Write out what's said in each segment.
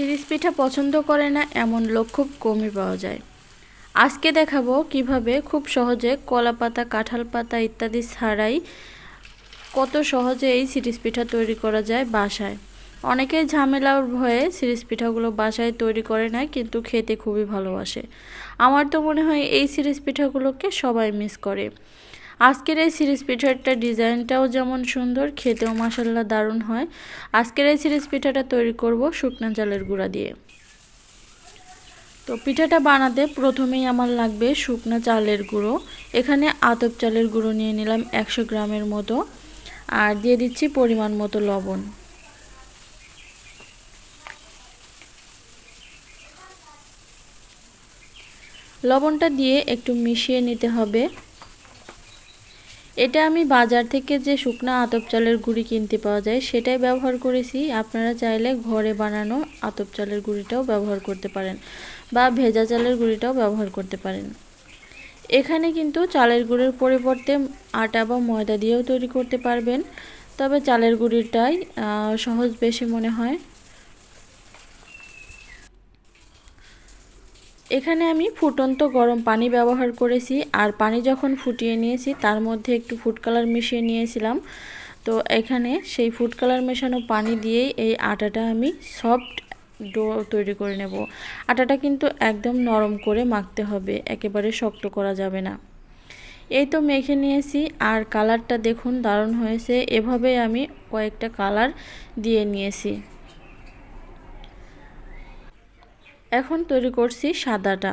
Series পিঠা পছন্দ করে না এমন লোক খুব কমই পাওয়া যায়। আজকে দেখাবো কীভাবে খুব সহজে কলা পাতা কাঁঠাল পাতা ইত্যাদি ছাড়াই কত সহজে এই সিরিজ পিঠা তৈরি করা যায় বাসায়। অনেকেই ঝামেলার ভয়ে সিরিজ পিঠাগুলো বাসায় তৈরি করে না কিন্তু খেতে খুবই ভালোবাসে। আমার তো মনে হয় এই সিরিজ পিঠাগুলোকে সবাই মিস করে। আজকের এই সিরিজ পিঠাটার ডিজাইনটাও যেমন সুন্দর, খেতেও মাসাল্লা দারুণ হয়। আজকের এই সিরিজ পিঠাটা তৈরি করব শুকনো চালের গুঁড়া দিয়ে। তো পিঠাটা বানাতে প্রথমেই আমার লাগবে শুকনো চালের গুঁড়ো। এখানে আতপ চালের গুঁড়ো নিয়ে নিলাম একশো গ্রামের মতো। আর দিয়ে দিচ্ছি পরিমাণ মতো লবণ। লবণটা দিয়ে একটু মিশিয়ে নিতে হবে। এটা আমি বাজার থেকে যে শুকনা আতপ চালের গুঁড়ি কিনতে পাওয়া যায়, সেটাই ব্যবহার করেছি। আপনারা চাইলে ঘরে বানানো আতপ চালের গুঁড়িটাও ব্যবহার করতে পারেন বা ভেজা চালের গুঁড়িটাও ব্যবহার করতে পারেন। এখানে কিন্তু চালের গুঁড়ির পরিবর্তে আটা বা ময়দা দিয়েও তৈরি করতে পারবেন, তবে চালের গুঁড়িটাই সহজ বেশি মনে হয়। এখানে আমি ফুটন্ত গরম পানি ব্যবহার করেছি আর পানি যখন ফুটিয়ে নিয়েছি তার মধ্যে একটু ফুড কালার মিশিয়ে নিয়েছিলাম। তো এখানে সেই ফুড কালার মেশানো পানি দিয়েই এই আটাটা আমি সফট ডো তৈরি করে নেব। আটাটা কিন্তু একদম নরম করে মাখতে হবে, একেবারে শক্ত করা যাবে না। এই তো মেখে নিয়েছি আর কালারটা দেখুন দারুণ হয়েছে। এভাবে আমি কয়েকটা কালার দিয়ে নিয়েছি। এখন তৈরি করছি সাদাটা।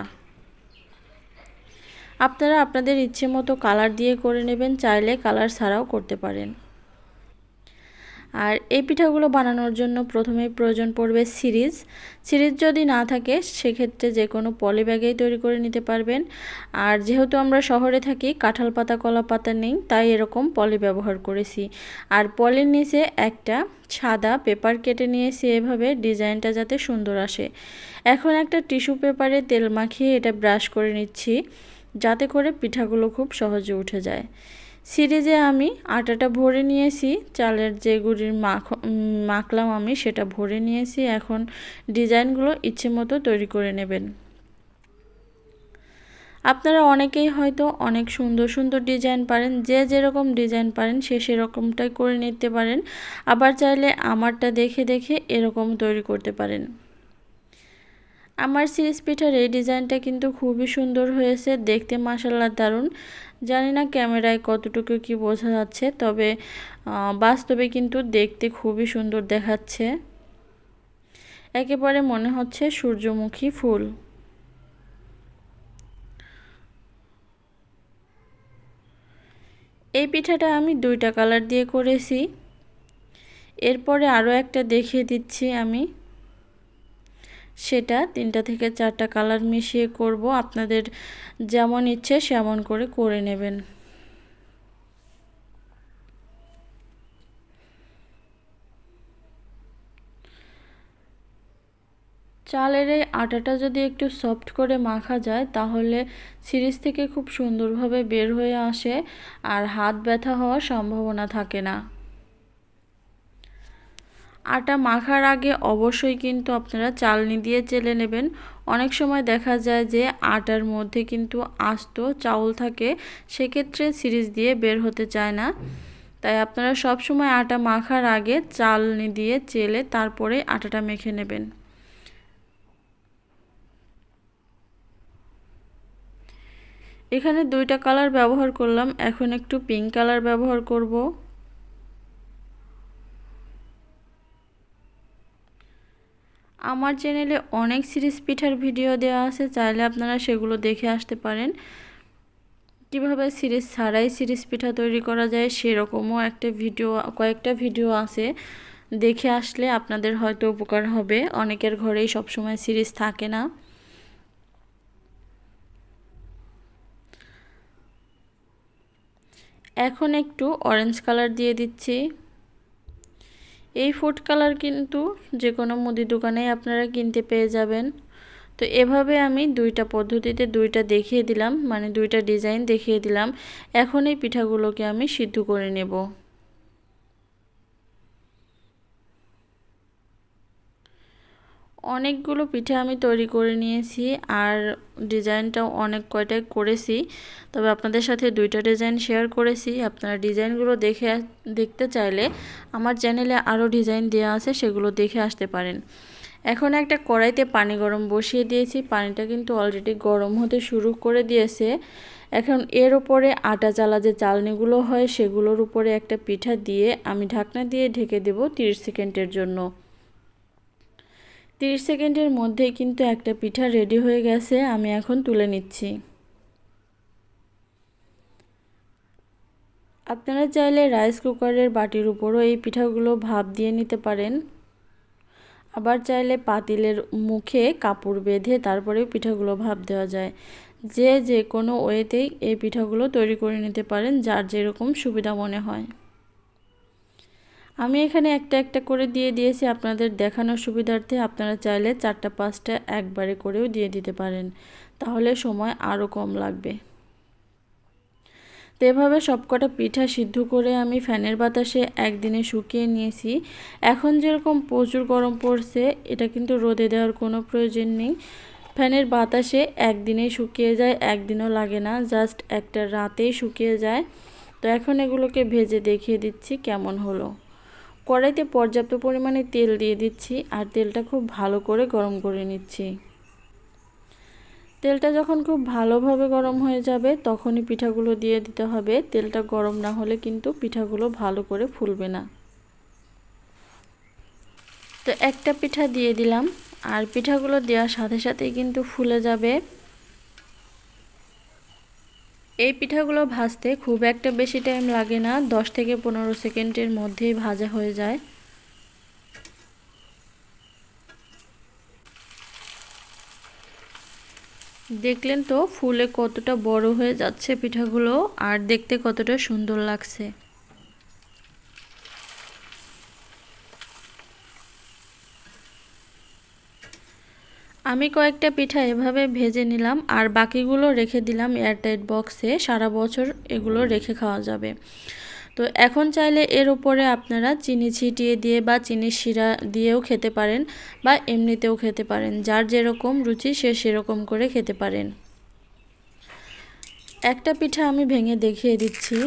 আপনারা আপনাদের ইচ্ছে মতো কালার দিয়ে করে নেবেন, চাইলে কালার ছাড়াও করতে পারেন। আর এই পিঠাগুলো বানানোর জন্য প্রথমে প্রয়োজন পড়বে সিরিজ। সিরিজ যদি না থাকে, সেক্ষেত্রে যে কোনো পলি ব্যাগেই তৈরি করে নিতে পারবেন। আর যেহেতু আমরা শহরে থাকি, কাঁঠাল পাতা, কলা পাতা নেই, তাই এরকম পলি ব্যবহার করেছি। আর পলির নিচে একটা সাদা পেপার কেটে নিয়েছি এভাবে, ডিজাইনটা যাতে সুন্দর আসে। এখন একটা টিস্যু পেপারে তেল মাখিয়ে এটা ব্রাশ করে নিচ্ছি, যাতে করে পিঠাগুলো খুব সহজে উঠে যায়। সিরিজে আমি আটাটা ভরে নিয়েছি, চালের যে গুড়ির মাখ মাখলাম আমি সেটা ভরে নিয়েছি। এখন ডিজাইনগুলো ইচ্ছে মতো তৈরি করে নেবেন। আপনারা অনেকেই হয়তো অনেক সুন্দর সুন্দর ডিজাইন পারেন, যে যেরকম ডিজাইন পারেন সে সেরকমটাই করে নিতে পারেন। আবার চাইলে আমারটা দেখে দেখে এরকম তৈরি করতে পারেন। আমার সিরিজ পিঠার এই ডিজাইনটা কিন্তু খুবই সুন্দর হয়েছে, দেখতে মাসাল্লা দারুণ। জানি না ক্যামেরায় কতটুকু কি বোঝা যাচ্ছে, তবে বাস্তবে কিন্তু দেখতে খুবই সুন্দর দেখাচ্ছে। একেবারে মনে হচ্ছে সূর্যমুখী ফুল। এই পিঠাটা আমি দুইটা কালার দিয়ে করেছি। এরপরে আরও একটা দেখিয়ে দিচ্ছি আমি। সেটা তিনটা থেকে চারটা কালার মিশিয়ে করব। আপনাদের যেমন ইচ্ছে সেমন করে করে নেবেন। চালের এই আটাটা যদি একটু সফট করে মাখা যায়, তাহলে সিরিজ থেকে খুব সুন্দরভাবে বের হয়ে আসে আর হাত ব্যথা হওয়ার সম্ভাবনা থাকে না। আটা মাখার আগে অবশ্যই কিন্তু আপনারা চালনি দিয়ে চেলে নেবেন। অনেক সময় দেখা যায় যে আটার মধ্যে কিন্তু আস্ত চাউল থাকে, সেক্ষেত্রে সিরিজ দিয়ে বের হতে চায় না। তাই আপনারা সব সময় আটা মাখার আগে চালনি দিয়ে চেলে তারপরে আটাটা মেখে নেবেন। এখানে দুইটা কালার ব্যবহার করলাম, এখন একটু পিঙ্ক কালার ব্যবহার করব। আমার চ্যানেলে অনেক সিরিজ পিঠার ভিডিও দেওয়া আছে, চাইলে আপনারা সেগুলো দেখে আসতে পারেন। কীভাবে সিরিজ ছাড়াই সিরিজ পিঠা তৈরি করা যায় সেরকমও একটা ভিডিও, কয়েকটা ভিডিও আছে। দেখে আসলে আপনাদের হয়তো উপকার হবে, অনেকের ঘরেই সবসময় সিরিজ থাকে না। এখন একটু অরেঞ্জ কালার দিয়ে দিচ্ছি। এই ফুড কালার কিন্তু যে কোনো মুদি দোকানে আপনারা কিনতে পেয়ে যাবেন। তো এভাবে আমি দুইটা পদ্ধতিতে দুইটা দেখিয়ে দিলাম মানে দুইটা ডিজাইন দেখিয়ে দিলাম। এখন এই পিঠাগুলোকে আমি সিদ্ধ করে নেব। অনেকগুলো পিঠে আমি তৈরি করে নিয়েছি আর ডিজাইনটাও অনেক কয়টাই করেছি। তবে আপনাদের সাথে দুইটা ডিজাইন শেয়ার করেছি। আপনারা ডিজাইনগুলো দেখে দেখতে চাইলে আমার চ্যানেলে আরও ডিজাইন দেওয়া আছে, সেগুলো দেখে আসতে পারেন। এখন একটা কড়াইতে পানি গরম বসিয়ে দিয়েছি। পানিটা কিন্তু অলরেডি গরম হতে শুরু করে দিয়েছে। এখন এর উপরে আটা চালা যে চালনিগুলো হয়, সেগুলোর উপরে একটা পিঠা দিয়ে আমি ঢাকনা দিয়ে ঢেকে দেব 30 সেকেন্ডের জন্য। 30 সেকেন্ডের মধ্যেই কিন্তু একটা পিঠা রেডি হয়ে গেছে, আমি এখন তুলে নিচ্ছি। আপনারা চাইলে রাইস কুকারের বাটির উপরও এই পিঠাগুলো ভাপ দিয়ে নিতে পারেন। আবার চাইলে পাতিলের মুখে কাপড় বেঁধে তারপরে পিঠাগুলো ভাপ দেওয়া যায়। যে যে কোনো ওয়েতেই এই পিঠাগুলো তৈরি করে নিতে পারেন, যার যেরকম সুবিধা মনে হয়। আমি এখানে একটা একটা করে দিয়ে দিয়েছি আপনাদের দেখানোর সুবিধার্থে। আপনারা চাইলে চারটা, পাঁচটা একবারে করেও দিয়ে দিতে পারেন। তাহলে সময় আরও কম লাগবে। তো এভাবে সবকটা পিঠা সিদ্ধ করে আমি ফ্যানের বাতাসে একদিনে শুকিয়ে নিয়েছি। এখন যেরকম প্রচুর গরম পড়ছে, এটা কিন্তু রোদে দেওয়ার কোনো প্রয়োজন নেই। ফ্যানের বাতাসে একদিনেই শুকিয়ে যায়, একদিনও লাগে না, জাস্ট একটা রাতেই শুকিয়ে যায়। তো এখন এগুলোকে ভেজে দেখিয়ে দিচ্ছি কেমন হলো। কড়াইতে পর্যাপ্ত পরিমাণে তেল দিয়ে দিচ্ছি আর তেলটা খুব ভালো করে গরম করে নিচ্ছি। তেলটা যখন খুব ভালোভাবে গরম হয়ে যাবে, তখনই পিঠাগুলো দিয়ে দিতে হবে। তেলটা গরম না হলে কিন্তু পিঠাগুলো ভালো করে ফুলবে না। তো একটা পিঠা দিয়ে দিলাম। আর পিঠাগুলো দেওয়ার সাথে সাথেই কিন্তু ফুলে যাবে। এই পিঠাগুলো ভাজতে খুব একটা বেশি টাইম লাগে না, দশ থেকে পনেরো সেকেন্ডের মধ্যেই ভাজা হয়ে যায়। দেখলেন তো, ফুলে কতটা বড় হয়ে যাচ্ছে পিঠাগুলো, আর দেখতে কতটা সুন্দর লাগছে। আমি কয়েকটা পিঠা এভাবে ভেজে নিলাম আর বাকিগুলো রেখে দিলাম এয়ারটাইট বক্সে। সারা বছর এগুলো রেখে খাওয়া যাবে। তো এখন চাইলে এর উপরে আপনারা চিনি ছিটিয়ে দিয়ে বা চিনি শিরা দিয়েও খেতে পারেন বা এমনিতেও খেতে পারেন। যার যেরকম রুচি, সে সেরকম করে খেতে পারেন। একটা পিঠা আমি ভেঙে দেখিয়ে দিচ্ছি।